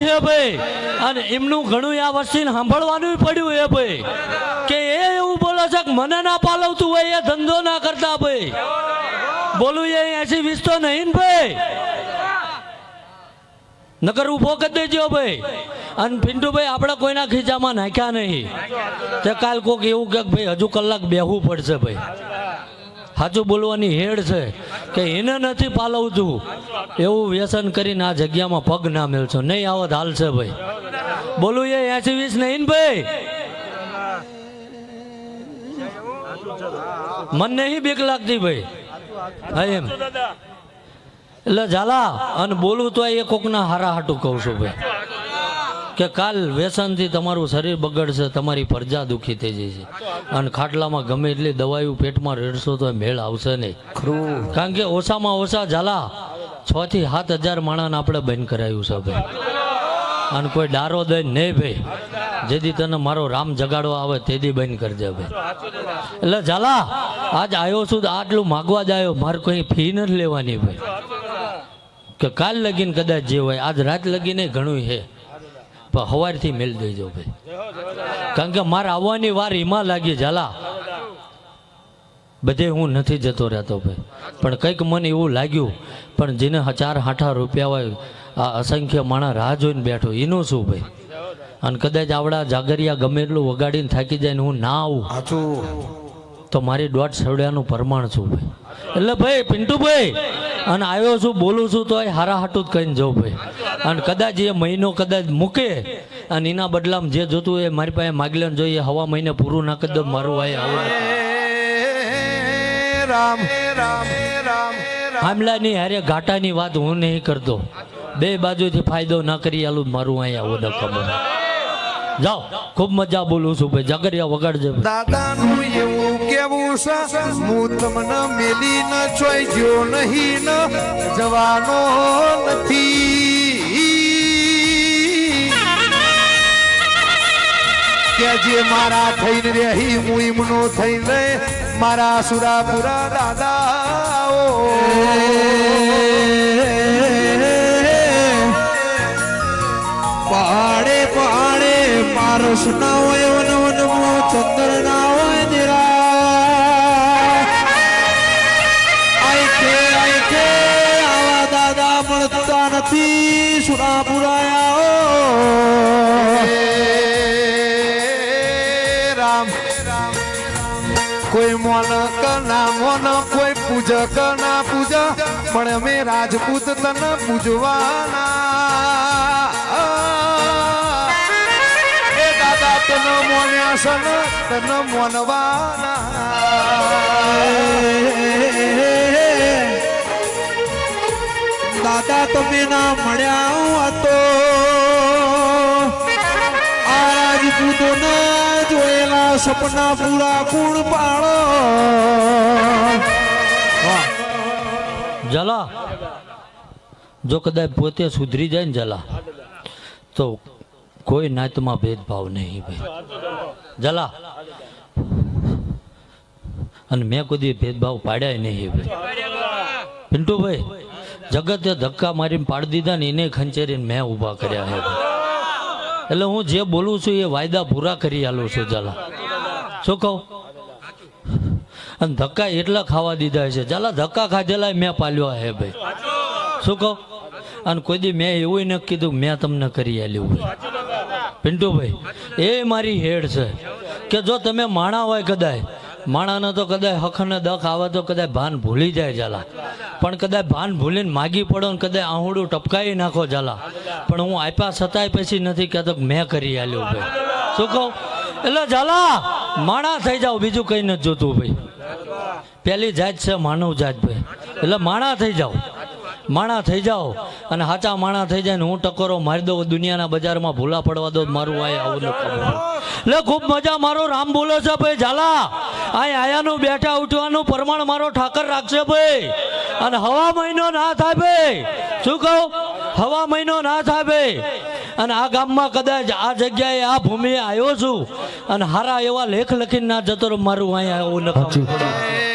છે ભાઈ? અને એમનું ઘણું આ વર્ષે સાંભળવાનું પડ્યું એ ભાઈ. કે એ એવું બોલે છે કે મને ના પાલવતું હોય, એ ધંધો ના કરતા ભાઈ. બોલું એ એસી વીસ તો નહીં ને ભાઈ. નકર ઊભો કરી દેજો ભાઈ. અને પિન્ટુભાઈ, આપણે કોઈના ખીચામાં નાખ્યા નહીં. તે કાલ કોક એવું કે ભાઈ, હજુ કલાક બેહવું પડશે ભાઈ. સાચું બોલવાની હેડ છે કે એને નથી પાલવતું. એવું વ્યસન કરીને આ જગ્યામાં પગ ના મેળશો નહીં આવત હાલશે ભાઈ. બોલું એ એસી વીસ નહીં ને ભાઈ? મને નહીં બીક લાગતી ભાઈ. હા એમ. એટલે ઝાલા, અને બોલું તો એ કોકના હારા હાટું કહું છું ભાઈ. કે કાલ વ્યસનથી તમારું શરીર બગડશે, તમારી પ્રજા દુઃખી થઈ જશે. અને ખાટલામાં ગમે એટલી દવાઈઓ પેટમાં રેડશો તો મેળ આવશે નહીં. કારણ કે ઓછામાં ઓછા ઝાલા છ થી સાત હજાર માણસને આપણે બંધ કરાયું છે ભાઈ. અને કોઈ ડારો દઈ નહીં ભાઈ. જેથી તને મારો રામ જગાડો આવે તેથી બંધ કરજે ભાઈ. એટલે ઝાલા, આજ આવ્યો છું આટલું માગવા જ આવ્યો મારે કોઈ ફી નથી લેવાની ભાઈ. કે કાલ લગીને કદાચ જે હોય, આજ રાત લગીને ઘણું છે. પણ હવારથી મેળ દેજો ભાઈ. કારણ કે મારે આવવાની વાર એમાં લાગી, ઝાલા. બધે હું નથી જતો રહેતો ભાઈ. પણ કંઈક મને એવું લાગ્યું, પણ જેને ચાર હાઠા રૂપિયા હોય, આ અસંખ્ય માણસ રાહ જોઈને બેઠો, એનું શું ભાઈ? અને કદાચ આવડા જાગરિયા ગમે એટલું વગાડીને થાકી જાય ને હું ના આવું, તો મારી દોઢ સવડ્યાનું પ્રમાણ છું ભાઈ? એટલે ભાઈ, પિન્ટુભાઈ, અને આવ્યો છું, બોલું છું તો હારા હાટું જ કહીને જાઉં ભાઈ. અને કદાચ એ મહિનો કદાચ મૂકે અને એના બદલામાં જે જોતું એ મારી પાસે માગી લેવાનું જોઈએ હવા મહિને પૂરું ના કરી દો મારું ભાઈ આવું રામ રામ રામ. આમલાની હારે ઘાટાની વાત હું નહીં કરતો. બે બાજુથી ફાયદો ના કરી આલું મારું અહીંયા આવું ન ખબર. જાઓ ખૂબ મજા બોલું છું ભાઈ જગરિયા વગાડજે. દાદાનું એવું કેવું છે હું તમને મેલી ન જોઈ ગયો નહીં ન જવાનો નથી. કે જે મારા થઈને રહી હું એમનો થઈને મારા સુરાપુરા દાદા મોન કના, મોન કોઈ પૂજ ના પૂજ, પણ અમે રાજપૂત તન પૂજવાના. દાદા, તન મોન્યા સન, તન મોનવાના. દાદા, તમે ના મળ્યા હતો. આ રાજપૂતો ના સપના પૂરા પૂર્ણ પાડો. જલા, જો કદાચ પોતે સુધરી જાય ને જલા, તો કોઈ નાતમાં ભેદભાવ નહીં ભાઈ. જલા, અને મેં કોઈ ભેદભાવ પાડ્યા નહીં ભાઈ. પિન્ટુભાઈ, જગતે ધક્કા મારીને પાડી દીધા ને એને ખંચેરીને મેં ઊભા કર્યા હે એટલે હું જે બોલું છું એ વાયદા પૂરા કરી આલું છું જલા. શું કહું? અને ધક્કા એટલા ખાવા દીધા છે. ચાલા, ધક્કા ખાધેલા મેં પાલ્યો હે ભાઈ. શું કહું? અને કોઈ દી મેં એવું ન કીધું, મેં તમને કરી આલ્યું ભાઈ પિન્ટુભાઈ, એ મારી હેડ છે કે જો તમે માણા હોય કદાચ માણાને તો કદાચ હખને દખ આવે તો કદાચ ભાન ભૂલી જાય ઝાલા. પણ કદાચ ભાન ભૂલીને માગી પડો ને કદાચ આહુડું ટપકાવી નાખો ઝાલા. પણ હું આપ્યા છતાંય પછી નથી કહેતો મેં કરી આલ્યું ભાઈ. શું કહું? એટલે ઝાલા માણા થઈ જાઓ, બીજું કંઈ નથી જોતું ભાઈ. પહેલી જાત છે, માનવ જાત ભાઈ. એટલે માણા થઈ જાઓ. માણા થઈ જાઓ. અને સાચા માણા થઈ જાય ને હું ટકોરો મારી દઉં, દુનિયાના બજારમાં ભૂલા પડવા દો, મારું આય આવું એટલે ખૂબ મજા મારો, રામ બોલે છે ભાઈ, ઝાલા. આ આયાનું બેઠા ઉઠવાનું પ્રમાણ મારો ઠાકર રાખશે ભાઈ. અને હવા મહિનો ના થાય ભાઈ. શું કહું? હવા મહિનો ના થાય ભાઈ. અને આ ગામમાં કદાચ આ જગ્યાએ આ ભૂમિએ આવ્યો છું. અને હારા એવા લેખ લખીને ના જતો મારું અહીંયા આવું ન ખબર